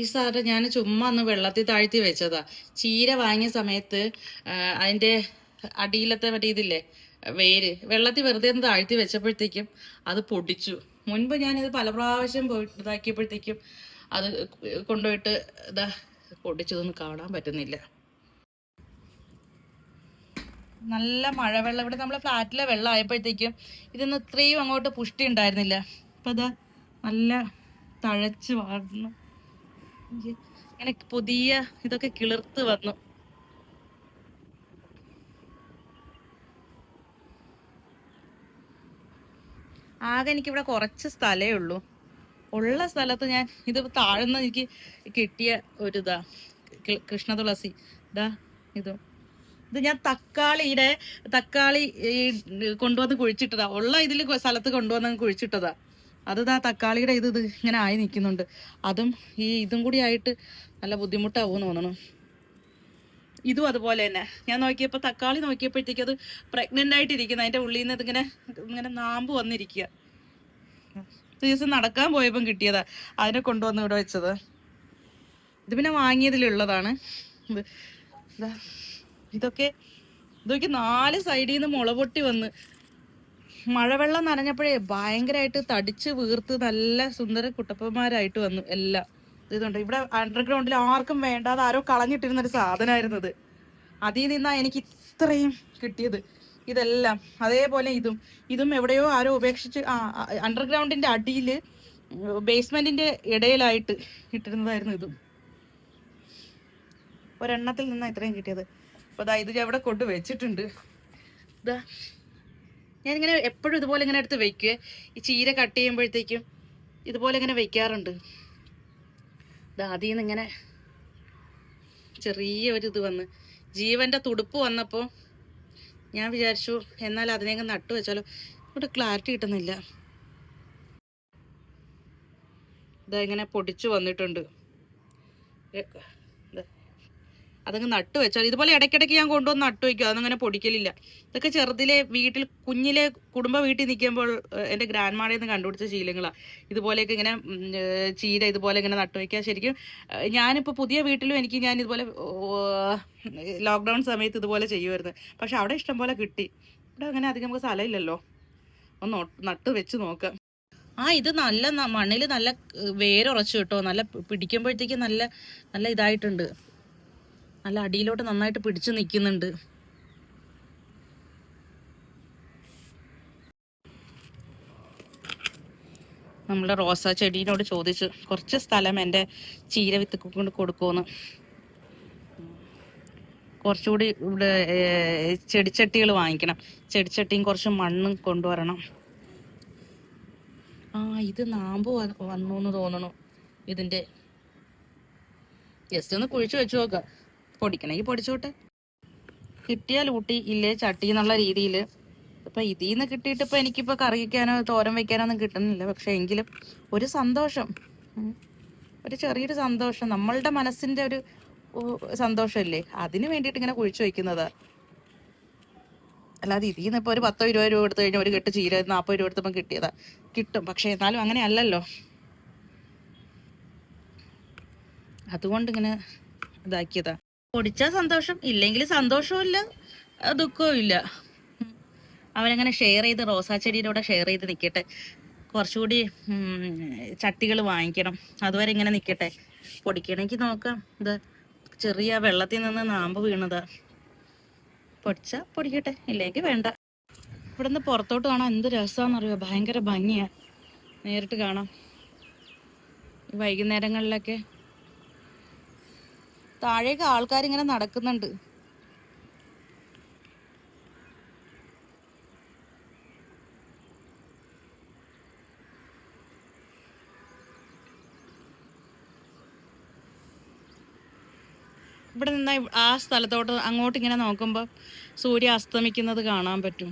ഈ സാറ് ഞാൻ ചുമ്മാ ഒന്ന് വെള്ളത്തിൽ താഴ്ത്തി വെച്ചതാ. ചീര വാങ്ങിയ സമയത്ത് അതിന്റെ അടിയിലത്തെ മറ്റേ ഇതില്ലേ വേര് വെള്ളത്തിൽ വെറുതെ ഒന്ന് താഴ്ത്തി വെച്ചപ്പോഴത്തേക്കും അത് പൊടിച്ചു. മുൻപ് ഞാനിത് പല പ്രാവശ്യം പോയിട്ട് ഇതാക്കിയപ്പോഴത്തേക്കും അത് കൊണ്ടുപോയിട്ട് ഇതാ പൊടിച്ചതൊന്നും കാണാൻ പറ്റുന്നില്ല. നല്ല മഴവെള്ളം ഇവിടെ നമ്മളെ ഫ്ലാറ്റിലെ വെള്ളം ആയപ്പോഴത്തേക്കും ഇതൊന്നും ഇത്രയും അങ്ങോട്ട് പുഷ്ടി ഉണ്ടായിരുന്നില്ല. അപ്പം അതാ നല്ല തഴച്ച് വളർന്നു ഇങ്ങനെ പുതിയ ഇതൊക്കെ കിളിർത്ത് വന്നു. ആകെ എനിക്കിവിടെ കുറച്ച് സ്ഥലമേ ഉള്ളൂ. ഉള്ള സ്ഥലത്ത് ഞാൻ ഇത് താഴ്ന്ന എനിക്ക് കിട്ടിയ ഒരു ഇതാ കൃഷ്ണ തുളസി. ഇതാ ഇതും. ഇത് ഞാൻ തക്കാളിയുടെ തക്കാളി കൊണ്ടുവന്ന് കുഴിച്ചിട്ടതാ. ഉള്ള ഇതിൽ സ്ഥലത്ത് കൊണ്ടുവന്ന് കുഴിച്ചിട്ടതാ. അത് ഇതാ തക്കാളിയുടെ ഇത് ഇത് ഇങ്ങനെ ആയി നിൽക്കുന്നുണ്ട്. അതും ഈ ഇതും കൂടി ആയിട്ട് നല്ല ബുദ്ധിമുട്ടാവും തോന്നണം. ഇതും അതുപോലെ തന്നെ. ഞാൻ നോക്കിയപ്പോൾ തക്കാളി നോക്കിയപ്പോഴത്തേക്കും അത് പ്രഗ്നന്റ് ആയിട്ടിരിക്കുന്നു. അതിന്റെ ഉള്ളിൽ നിന്ന് ഇതിങ്ങനെ ഇങ്ങനെ നാമ്പ് വന്നിരിക്കുക. ദിവസം നടക്കാൻ പോയപ്പം കിട്ടിയതാ. അതിനെ കൊണ്ടുവന്ന് ഇവിടെ വെച്ചത്. ഇത് പിന്നെ വാങ്ങിയതിലുള്ളതാണ്. ഇത് ഇതൊക്കെ ഇതൊക്കെ നാല് സൈഡിൽ നിന്ന് മുളപൊട്ടി വന്ന് മഴവെള്ളം നനഞ്ഞപ്പോഴേ ഭയങ്കരമായിട്ട് തടിച്ച് വീർത്ത് നല്ല സുന്ദര കുട്ടപ്പന്മാരായിട്ട് വന്നു എല്ലാം. ഇതുണ്ട് ഇവിടെ അണ്ടർഗ്രൗണ്ടിൽ ആർക്കും വേണ്ടാതെ ആരോ കളഞ്ഞിട്ടിരുന്ന ഒരു സാധനമായിരുന്നു ഇത്. അതിൽ നിന്നാണ് എനിക്ക് ഇത്രയും കിട്ടിയത്. ഇതെല്ലാം അതേപോലെ ഇതും. ഇതും എവിടെയോ ആരോ ഉപേക്ഷിച്ച് ആ അണ്ടർഗ്രൗണ്ടിന്റെ അടിയിൽ ബേസ്മെന്റിന്റെ ഇടയിലായിട്ട് ഇട്ടിരുന്നതായിരുന്നു ഇതും. ഒരെണ്ണത്തിൽ നിന്നാണ് ഇത്രയും കിട്ടിയത്. അപ്പോൾ ഇത് ഇവിടെ കൊണ്ട് വെച്ചിട്ടുണ്ട് ഇതാ ഞാനിങ്ങനെ എപ്പോഴും ഇതുപോലെ ഇങ്ങനെ എടുത്ത് വെക്കുക ഈ ചീര കട്ട് ചെയ്യുമ്പോഴത്തേക്കും ഇതുപോലെ ഇങ്ങനെ വെക്കാറുണ്ട് ഇത് ആദ്യം നിന്ന് ഇങ്ങനെ ചെറിയ ഒരു ഇത് വന്ന്. ജീവന്റെ തുടുപ്പ് വന്നപ്പോൾ ഞാൻ വിചാരിച്ചു എന്നാൽ അതിനെയൊക്കെ നട്ടു വെച്ചാലോ? ഇവിടെ ക്ലാരിറ്റി കിട്ടുന്നില്ല. ഇതാ ഇങ്ങനെ പൊടിച്ചു വന്നിട്ടുണ്ട്. അതങ്ങ് നട്ടു വെച്ചാൽ ഇതുപോലെ ഇടയ്ക്കിടയ്ക്ക് ഞാൻ കൊണ്ടുവന്ന് നട്ടു വയ്ക്കും. അതങ്ങനെ പൊടിക്കലില്ല. ഇതൊക്കെ ചെറുതിലെ വീട്ടിൽ കുഞ്ഞിലെ കുടുംബ വീട്ടിൽ നിൽക്കുമ്പോൾ എന്റെ ഗ്രാൻഡ് മാഡയിൽ നിന്ന് കണ്ടുപിടിച്ച ശീലങ്ങളാണ് ഇതുപോലെയൊക്കെ ഇങ്ങനെ ചീര ഇതുപോലെ ഇങ്ങനെ നട്ടു വയ്ക്കുക ശരിക്കും ഞാനിപ്പോൾ പുതിയ വീട്ടിലും എനിക്ക് ഞാൻ ഇതുപോലെ ലോക്ക്ഡൗൺ സമയത്ത് ഇതുപോലെ ചെയ്യുമായിരുന്നു. പക്ഷെ അവിടെ ഇഷ്ടം പോലെ കിട്ടി. ഇവിടെ അങ്ങനെ അധികം നമുക്ക് സ്ഥലമില്ലല്ലോ. ഒന്ന് നട്ടു വെച്ച് നോക്കാം. ആ ഇത് നല്ല മണ്ണിൽ നല്ല വേരുറച്ചു കിട്ടോ. നല്ല പിടിക്കുമ്പോഴത്തേക്ക് നല്ല നല്ല ഇതായിട്ടുണ്ട്. നല്ല അടിയിലോട്ട് നന്നായിട്ട് പിടിച്ചു നിൽക്കുന്നുണ്ട്. നമ്മളുടെ റോസാ ചെടീനോട് ചോദിച്ചു കുറച്ച് സ്ഥലം എന്റെ ചീര വിത്ത് കൊണ്ട് കൊടുക്കുമെന്ന് കുറച്ചുകൂടി ഇവിടെ ചെടിച്ചട്ടികൾ വാങ്ങിക്കണം. ചെടിച്ചട്ടിയും കുറച്ച് മണ്ണും കൊണ്ടുവരണം. ആ ഇത് നാമ്പ് വന്നു എന്ന് തോന്നണു ഇതിന്റെ. ജസ്റ്റ് ഒന്ന് കുഴിച്ചു വെച്ചു നോക്കാം. പൊടിക്കണമെങ്കിൽ പൊടിച്ചോട്ടെ കിട്ടിയാൽ ഊട്ടി ഇല്ലേ ചട്ടി എന്നുള്ള രീതിയിൽ ഇപ്പം ഇതിൽ നിന്ന് കിട്ടിയിട്ട് ഇപ്പം എനിക്കിപ്പോൾ കറി വയ്ക്കാനോ തോരൻ വയ്ക്കാനോ ഒന്നും കിട്ടുന്നില്ല. പക്ഷെ എങ്കിലും ഒരു സന്തോഷം. ഒരു ചെറിയൊരു സന്തോഷം. നമ്മളുടെ മനസ്സിന്റെ ഒരു സന്തോഷമല്ലേ അതിന് വേണ്ടിയിട്ട് ഇങ്ങനെ കുഴിച്ചു വയ്ക്കുന്നത് അല്ലാതെ ഇതിൽ നിന്ന് ഇപ്പോൾ ഒരു പത്തോ ഇരുപത് രൂപ എടുത്തു കഴിഞ്ഞാൽ ഒരു കെട്ട് ചീര നാൽപ്പത് രൂപ എടുത്തപ്പം കിട്ടിയതാ. കിട്ടും. പക്ഷേ എന്നാലും അങ്ങനെ അല്ലല്ലോ. അതുകൊണ്ട് ഇങ്ങനെ ഇതാക്കിയതാ. പൊടിച്ചാൽ സന്തോഷം ഇല്ലെങ്കിൽ സന്തോഷവും ഇല്ല ദുഃഖവും ഇല്ല. അവനങ്ങനെ ഷെയർ ചെയ്ത് റോസാ ചെടിയിലൂടെ ഷെയർ ചെയ്ത് നിൽക്കട്ടെ കുറച്ചുകൂടി ചട്ടികൾ വാങ്ങിക്കണം. അതുവരെ ഇങ്ങനെ നിൽക്കട്ടെ പൊടിക്കണമെങ്കിൽ നോക്കാം. ഇത് ചെറിയ വെള്ളത്തിൽ നിന്ന് നാമ്പ് വീണതാ. പൊടിച്ചാൽ പൊടിക്കട്ടെ. ഇല്ലെങ്കിൽ വേണ്ട. ഇവിടെ നിന്ന് പുറത്തോട്ട് കാണാൻ എന്ത് രസമാണെന്നറിയോ ഭയങ്കര ഭംഗിയാണ് നേരിട്ട് കാണാം. വൈകുന്നേരങ്ങളിലൊക്കെ താഴേക്ക് ആൾക്കാർ ഇങ്ങനെ നടക്കുന്നുണ്ട്. ഇവിടെ നിന്ന് ആ സ്ഥലത്തോട്ട് അങ്ങോട്ട് ഇങ്ങനെ നോക്കുമ്പോൾ സൂര്യ അസ്തമിക്കുന്നത് കാണാൻ പറ്റും.